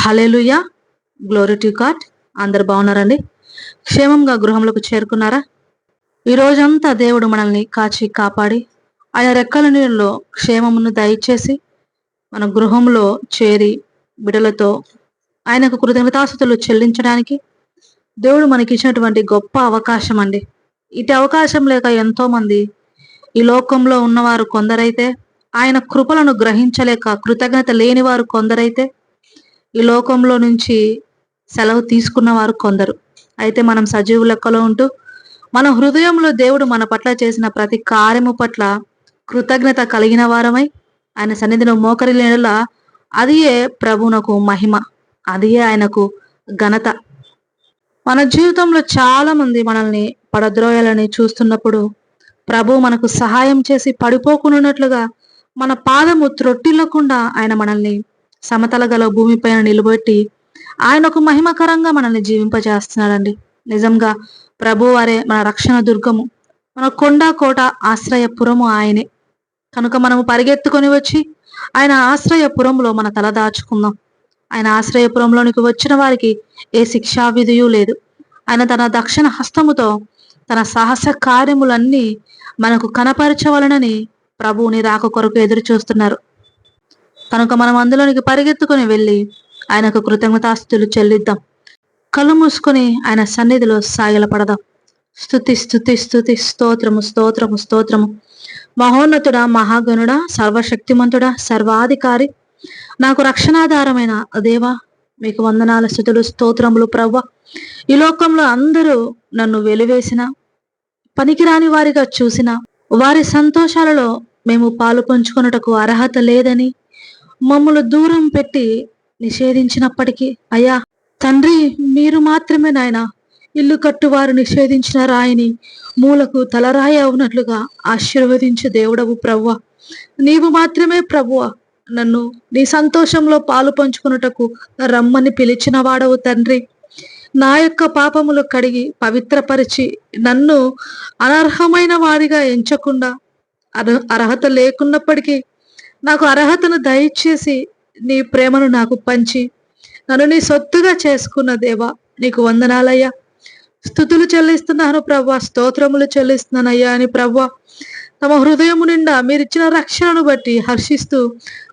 Hallelujah glory to God అందరు బాగున్నారండి? క్షేమంగా గృహంలోకి చేరుకున్నారా? ఈ రోజంతా దేవుడు మనల్ని కాచి కాపాడి ఆయన రెక్కల నీళ్ళలో క్షేమమును దయచేసి మన గృహంలో చేరి బిడలతో ఆయనకు కృతజ్ఞతాస్థుతులు చెల్లించడానికి దేవుడు మనకి ఇచ్చినటువంటి గొప్ప అవకాశం అండి ఇటు అవకాశం లేక ఎంతో మంది ఈ లోకంలో ఉన్నవారు కొందరైతే ఆయన కృపలను గ్రహించలేక కృతజ్ఞత లేని వారు కొందరైతే ఈ లోకంలో నుంచి సెలవు తీసుకున్న వారు కొందరు. అయితే మనం సజీవు లెక్కలో ఉంటూ మన హృదయంలో దేవుడు మన పట్ల చేసిన ప్రతి కార్యము పట్ల కృతజ్ఞత కలిగిన వారమై ఆయన సన్నిధిలో మోకరి మోకరిలేలా అదియే ప్రభునకు మహిమ అదియే ఆయనకు ఘనత. మన జీవితంలో చాలా మంది మనల్ని పడద్రోయాలని చూస్తున్నప్పుడు ప్రభు మనకు సహాయం చేసి పడిపోకున్నట్లుగా మన పాదము త్రొట్టిల్లకుండా ఆయన మనల్ని సమతల గల భూమిపైన నిలబెట్టి ఆయన ఒక మహిమకరంగా మనల్ని జీవింపజేస్తున్నాడండి. నిజంగా ప్రభు వారే మన రక్షణ దుర్గము. మన కొండ కోట ఆశ్రయపురము ఆయనే. కనుక మనము పరిగెత్తుకొని వచ్చి ఆయన ఆశ్రయపురంలో మన తల దాచుకుందాం. ఆయన ఆశ్రయపురంలోనికి వచ్చిన వారికి ఏ శిక్షా విధియు లేదు. ఆయన తన దక్షిణ హస్తముతో తన సాహస కార్యములన్నీ మనకు కనపరచవలనని ప్రభువుని రాక కొరకు ఎదురు చూస్తున్నారు కనుక మనం అందులోనికి పరిగెత్తుకొని వెళ్ళి ఆయనకు కృతజ్ఞతాస్తులు చెల్లిద్దాం. కళ్ళు మూసుకొని ఆయన సన్నిధిలో సాగిలపడదాం. స్థుతి స్థుతి స్థుతి స్తోత్రము స్తోత్రము స్తోత్రము. మహోన్నతుడా మహాగణుడా సర్వశక్తిమంతుడా సర్వాధికారి. నాకు రక్షణాధారమైన దేవా మీకు వందనాల స్థుతులు స్తోత్రములు ప్రవ్వ. ఈ లోకంలో అందరూ నన్ను వెలివేసిన పనికిరాని వారిగా చూసిన వారి సంతోషాలలో మేము పాలు పంచుకొనుటకు అర్హత లేదని మమ్మల్ని దూరం పెట్టి నిషేధించినప్పటికీ అయ్యా తండ్రి మీరు మాత్రమే నాయన. ఇల్లు కట్టువారు నిషేధించిన రాయిని మూలకు తలరాయి అవునట్లుగా ఆశీర్వదించు దేవుడవు ప్రవ్వ. నీవు మాత్రమే ప్రభువ నన్ను నీ సంతోషంలో పాలు పంచుకున్నటకు రమ్మని పిలిచిన వాడవు తండ్రి. నా యొక్క పాపములు కడిగి పవిత్రపరిచి నన్ను అనర్హమైన వాడిగా ఎంచకుండా అర్హ- అర్హత లేకున్నప్పటికీ నాకు అర్హతను దయచేసి నీ ప్రేమను నాకు పంచి నన్ను నీ సొత్తుగా చేసుకున్న దేవా నీకు వందనాలయ్యా. స్థుతులు చెల్లిస్తున్నాను ప్రవ్వా స్తోత్రములు చెల్లిస్తున్నానయ్యా అని ప్రవ్వా. తమ హృదయము నిండా మీరిచ్చిన రక్షణను బట్టి హర్షిస్తూ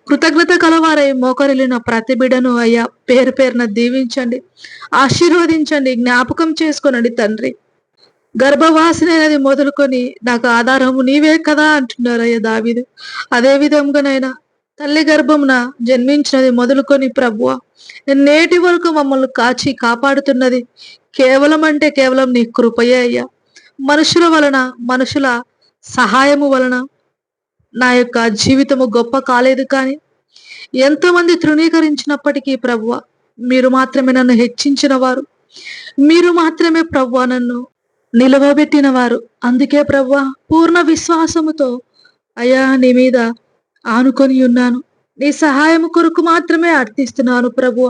కృతజ్ఞత కలవారై మోకరిల్లిన ప్రతి బిడను అయ్యా పేరు పేరున దీవించండి ఆశీర్వదించండి జ్ఞాపకం చేసుకోనండి తండ్రి. గర్భవాసినది మొదలుకొని నాకు ఆధారము నీవే కదా అంటున్నారయ్య దావిదు. అదే విధంగానైనా తల్లి గర్భమున జన్మించినది మొదలుకొని ప్రభువ నేటి వరకు మమ్మల్ని కాచి కాపాడుతున్నది కేవలం అంటే కేవలం నీ కృపయే అయ్యా. మనుషుల వలన మనుషుల సహాయము వలన నా యొక్క జీవితము గొప్ప కాలేదు కానీ ఎంతమంది తృణీకరించినప్పటికీ ప్రభువ మీరు మాత్రమే నన్ను హెచ్చించిన వారు మీరు మాత్రమే ప్రభువ నన్ను నిలవబెట్టిన వారు అందుకే ప్రభువ పూర్ణ విశ్వాసముతో అయ్యా నీ మీద ఆనుకొని ఉన్నాను. నీ సహాయం కొరకు మాత్రమే అర్థిస్తున్నాను ప్రభువ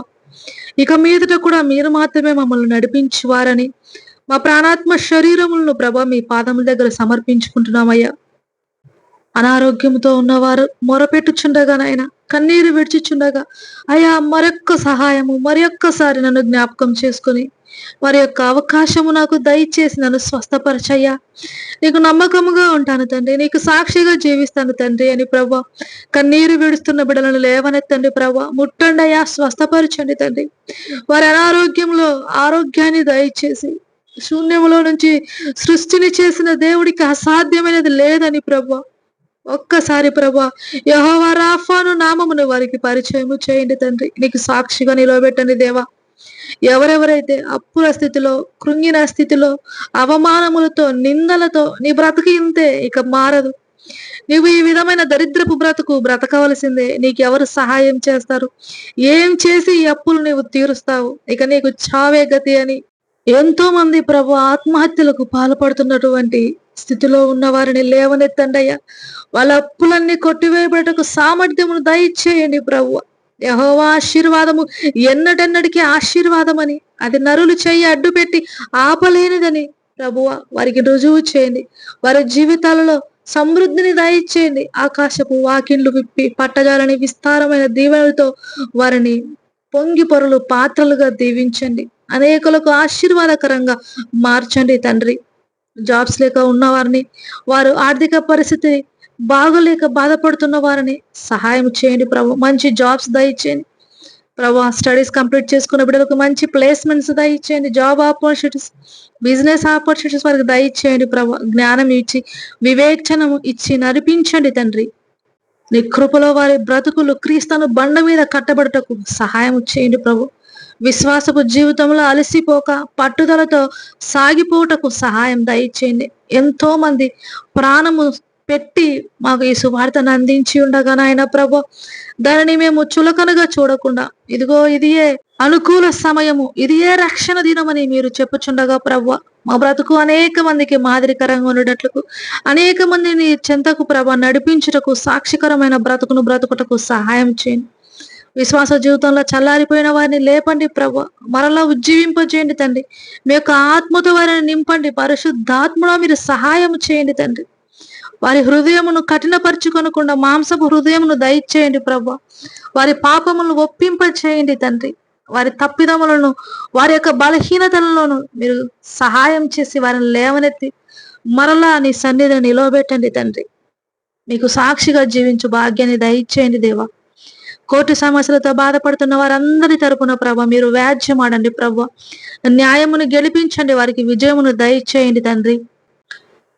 ఇక మీదట కూడా మీరు మాత్రమే మమ్మల్ని నడిపించువారని మా ప్రాణాత్మ శరీరములను ప్రభ మీ పాదముల దగ్గర సమర్పించుకుంటున్నామయ్యా. అనారోగ్యంతో ఉన్నవారు మొరపెట్టుచుండగా నాయన కన్నీరు విడిచిచుండగా అయ్యా మరొక్క సహాయము మరొక్కసారి నన్ను జ్ఞాపకం చేసుకొని వారి యొక్క అవకాశము నాకు దయచేసి నన్ను స్వస్థపరచయ్యా. నీకు నమ్మకముగా ఉంటాను తండ్రి. నీకు సాక్షిగా జీవిస్తాను తండ్రి అని ప్రభా కన్నీరు విడుస్తున్న బిడ్డలను లేవనెత్తండి ప్రభా. ముట్టండి అయ్యా స్వస్థపరచండి తండ్రి. వారి అనారోగ్యంలో ఆరోగ్యాన్ని దయచేసి శూన్యములో నుంచి సృష్టిని చేసిన దేవుడికి అసాధ్యమైనది లేదని ప్రభా ఒక్కసారి ప్రభా యహోవా రాఫాను నామమును వారికి పరిచయము చేయండి తండ్రి. నీకు సాక్షిగా నిలవబెట్టండి దేవా. ఎవరెవరైతే అప్పుల స్థితిలో కృంగిన స్థితిలో అవమానములతో నిందలతో నీ బ్రతుకు ఇంతే ఇక మారదు. నువ్వు ఈ విధమైన దరిద్రపు బ్రతుకు బ్రతకవలసిందే. నీకు ఎవరు సహాయం చేస్తారు? ఏం చేసి ఈ అప్పులు నీవు తీరుస్తావు? ఇక నీకు చావే గతి అని ఎంతో మంది ప్రభు ఆత్మహత్యలకు పాల్పడుతున్నటువంటి స్థితిలో ఉన్న వారిని లేవనెత్తండి అయ్యా వాళ్ళ అప్పులన్నీ కొట్టివేయబడటకు సామర్థ్యమును దయచేయండి ప్రభు. యహోవా ఆశీర్వాదము. ఎన్నటెన్నటికీ ఆశీర్వాదమని అది నరులు చెయ్యి అడ్డు పెట్టి ఆపలేనిదని ప్రభువ వారికి రుజువు చేయండి. వారి జీవితాలలో సమృద్ధిని దయచేయండి. ఆకాశపు వాకిండ్లు విప్పి పట్టజాలని విస్తారమైన దీవెనలతో వారిని పొంగి పొరలు పాత్రలుగా దీవించండి. అనేకులకు ఆశీర్వాదకరంగా మార్చండి తండ్రి. జాబ్స్ లేక ఉన్నవారిని వారు ఆర్థిక పరిస్థితి బాగలేక బాధపడుతున్న వారిని సహాయం చేయండి ప్రభు. మంచి జాబ్స్ దయచేయండి. ప్రభు స్టడీస్ కంప్లీట్ చేసుకున్న బిడ్డలకు మంచి ప్లేస్మెంట్స్ దయచేయండి. జాబ్ ఆపర్చునిటీస్ బిజినెస్ ఆపర్చునిటీస్ వారికి దయచేయండి ప్రభు. జ్ఞానం ఇచ్చి వివేచనము ఇచ్చి నడిపించండి తండ్రి. నీ కృపలో వారి బ్రతుకులు క్రీస్తును బండ మీద కట్టబడుటకు సహాయం చేయండి ప్రభు. విశ్వాసపు జీవితంలో అలసిపోక పట్టుదలతో సాగిపోటకు సహాయం దయచేయండి. ఎంతో మంది ప్రాణము పెట్టి మాకు ఈ సువార్తను అందించి ఉండగా నాయన ప్రభు దానిని మేము చులకనగా చూడకుండా ఇదిగో ఇదియే అనుకూల సమయము ఇదియే రక్షణ దినమని మీరు చెప్పుచుండగా ప్రభు మా బ్రతుకు అనేక మందికి మాదిరికరంగా ఉండేటట్లకు అనేక మందిని చెంతకు ప్రభ నడిపించుటకు సాక్షికరమైన బ్రతుకును బ్రతుకుటకు సహాయం చేయండి. విశ్వాస జీవితంలో చల్లారిపోయిన వారిని లేపండి ప్రభు మరలా ఉజ్జీవింపజేయండి తండ్రి. మీ యొక్క ఆత్మతో వారిని నింపండి పరిశుద్ధాత్మలో మీరు సహాయం చేయండి తండ్రి. వారి హృదయమును కఠినపరుచుకొనకుండా మాంసపు హృదయమును దయచేయండి ప్రభు. వారి పాపములను ఒప్పింప చేయండి తండ్రి. వారి తప్పిదములను వారి యొక్క బలహీనతలలోను మీరు సహాయం చేసి వారిని లేవనెత్తి మరలా నీ సన్నిధిని నిలవబెట్టండి తండ్రి. మీకు సాక్షిగా జీవించు భాగ్యాన్ని దయచేయండి దేవా. కోర్టు సమస్యలతో బాధపడుతున్న వారందరి తరపున ప్రభ మీరు వ్యాజ్యం ఆడండి ప్రభ. న్యాయమును గెలిపించండి వారికి విజయమును దయచేయండి తండ్రి.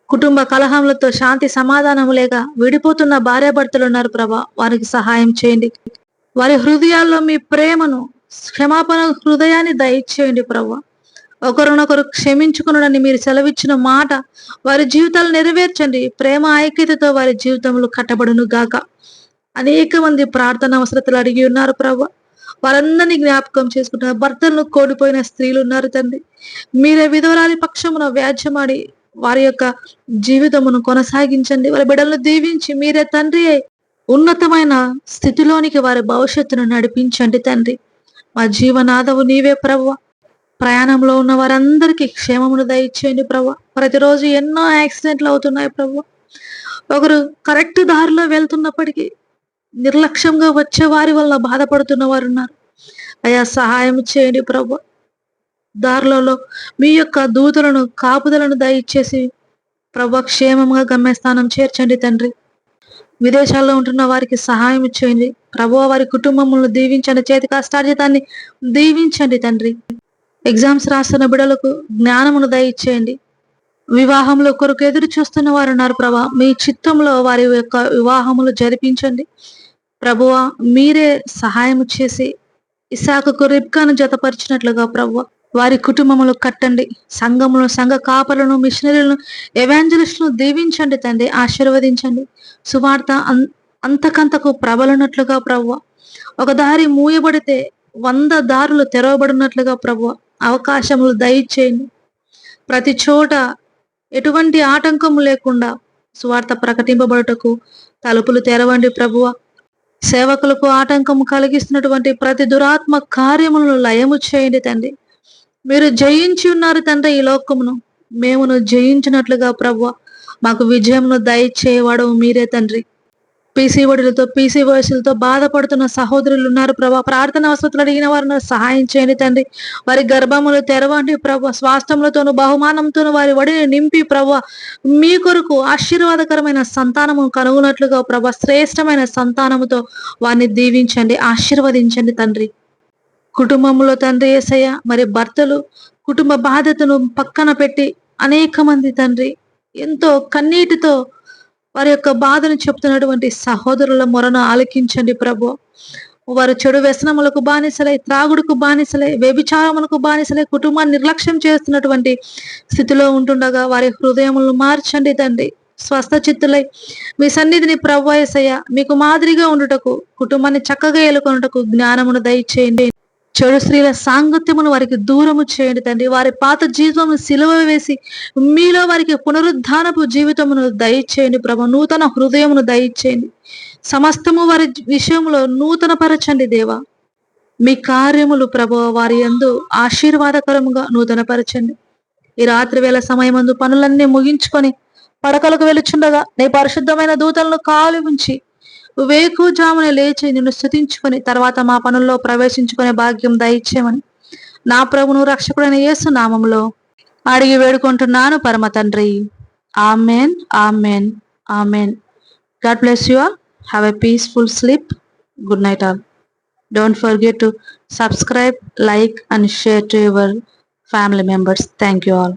కుటుంబ కలహములతో శాంతి సమాధానం లేక విడిపోతున్న భార్యాభర్తలు ఉన్నారు ప్రభ. వారికి సహాయం చేయండి. వారి హృదయాల్లో మీ ప్రేమను క్షమాపణ హృదయాన్ని దయచేయండి ప్రభు. ఒకరినొకరు క్షమించుకునని మీరు సెలవిచ్చిన మాట వారి జీవితాలు నెరవేర్చండి. ప్రేమ ఐక్యతతో వారి జీవితంలో కట్టబడును గాక. అనేక మంది ప్రార్థన అవసరతలు అడిగి ఉన్నారు ప్రభు. వారందరినీ జ్ఞాపకం చేసుకుంటున్నారు. భర్తలను కోడిపోయిన స్త్రీలు ఉన్నారు తండ్రి. మీరే విధవరాలి పక్షమున వ్యాజ్యమాడి వారి యొక్క జీవితమును కొనసాగించండి. వారి బిడ్డలను దీవించి మీరే తండ్రి ఉన్నతమైన స్థితిలోనికి వారి భవిష్యత్తును నడిపించండి తండ్రి. మా జీవనాదవు నీవే ప్రభు ప్రయాణంలో ఉన్న వారందరికీ క్షేమమును దయచేయండి ప్రభు ప్రతిరోజు ఎన్నో యాక్సిడెంట్లు అవుతున్నాయి ప్రభు ఒకరు కరెక్ట్ దారిలో వెళ్తున్నప్పటికీ నిర్లక్ష్యంగా వచ్చే వారి వల్ల బాధపడుతున్న వారు ఉన్నారు అయా సహాయం చేయండి ప్రభు దారులలో మీ యొక్క దూతలను కాపుదలను దయచేసి ప్రభు క్షేమంగా గమ్యస్థానం చేర్చండి తండ్రి. విదేశాల్లో ఉంటున్న వారికి సహాయం ఇచ్చేయండి ప్రభు వారి కుటుంబములను దీవించండి. చేతి కష్టార్జితాన్ని దీవించండి తండ్రి. ఎగ్జామ్స్ రాస్తున్న బిడలకు జ్ఞానమును దయచేయండి. వివాహంలో కొరకు ఎదురు చూస్తున్న వారు ఉన్నారు ప్రభా. మీ చిత్తంలో వారి యొక్క వివాహములు జరిపించండి. ప్రభువ మీరే సహాయం చేసి ఇసాకకు రిబ్కాను జతపరిచినట్లుగా ప్రభు వారి కుటుంబములు కట్టండి. సంఘములు సంఘ కాపలను మిషనరీలను ఎవాంజలిస్టులను దీవించండి తండ్రి. ఆశీర్వదించండి. సువార్త అంతకంతకు ప్రబలనట్లుగా ప్రవ్వ. ఒక దారి మూయబడితే వంద దారులు తెరవబడినట్లుగా ప్రభువ అవకాశములు దయచేయండి. ప్రతి చోట ఎటువంటి ఆటంకం లేకుండా సువార్త ప్రకటింపబడుటకు తలుపులు తెరవండి ప్రభువ సేవకులకు ఆటంకం కలిగిస్తున్నటువంటి ప్రతి దురాత్మ కార్యములను లయము చేయండి తండ్రి. మీరు జయించి ఉన్నారు తండ్రి ఈ లోకమును. మేమును జయించినట్లుగా ప్రభు మాకు విజయమును దయచేవాడు మీరే తండ్రి. పీసీ ఒడిలతో పీసీ వయసులతో బాధపడుతున్న సహోదరులు ఉన్నారు ప్రభా ప్రార్థన వసతులు అడిగిన వారిని సహాయం చేయండి తండ్రి. వారి గర్భములు తెరవండి ప్రభు స్వాస్థ్యములతోను బహుమానంతోను వారి వడిని నింపి ప్రభు మీ కొరకు ఆశీర్వాదకరమైన సంతానము కనుగొన్నట్లుగా ప్రభ శ్రేష్టమైన సంతానముతో వారిని దీవించండి ఆశీర్వదించండి తండ్రి. కుటుంబంలో తండ్రి ఏసయ్య మరి భర్తలు కుటుంబ బాధ్యతను పక్కన పెట్టి అనేక మంది తండ్రి ఎంతో కన్నీటితో వారి యొక్క బాధను చెప్తున్నటువంటి సహోదరుల మొరను ఆలకించండి ప్రభు. వారు చెడు వ్యసనములకు బానిసలై త్రాగుడుకు బానిసలై వ్యభిచారములకు బానిసలై కుటుంబాన్ని నిర్లక్ష్యం చేస్తున్నటువంటి స్థితిలో ఉంటుండగా వారి హృదయములను మార్చండి తండ్రి. స్వస్థ చిత్తులై మీ సన్నిధిని ప్రవ్వయసయ్య మీకు మాదిరిగా ఉండుటకు కుటుంబాన్ని చక్కగా ఏలుకొనుటకు జ్ఞానమును దయచేయండి. చెడు స్త్రీల సాంగత్యమును వారికి దూరము చేయండి తండ్రి. వారి పాత జీవితము సిలువ వేసి మీలో వారికి పునరుద్ధానపు జీవితమును దయచేయండి ప్రభు. నూతన హృదయమును దయచేయండి. సమస్తము వారి విషయంలో నూతన పరచండి దేవా. మీ కార్యములు ప్రభు వారి యందు ఆశీర్వాదకరముగా నూతనపరచండి. ఈ రాత్రి వేళ సమయమందు పనులన్నీ ముగించుకొని పడకలకు వెలుచుండగా నీ పరిశుద్ధమైన దూతలను కాలు ఉంచి వేకుజామున లేచి నిన్ను స్థుతించుకొని తర్వాత మా పనుల్లో ప్రవేశించుకునే భాగ్యం దయచేయమని. నా ప్రభును రక్షకుడైన యేసు నామంలో అడిగి వేడుకుంటున్నాను పరమ తండ్రి. Amen amen amen. God bless you all have a peaceful sleep good night all don't forget to subscribe like and share to your family members thank you all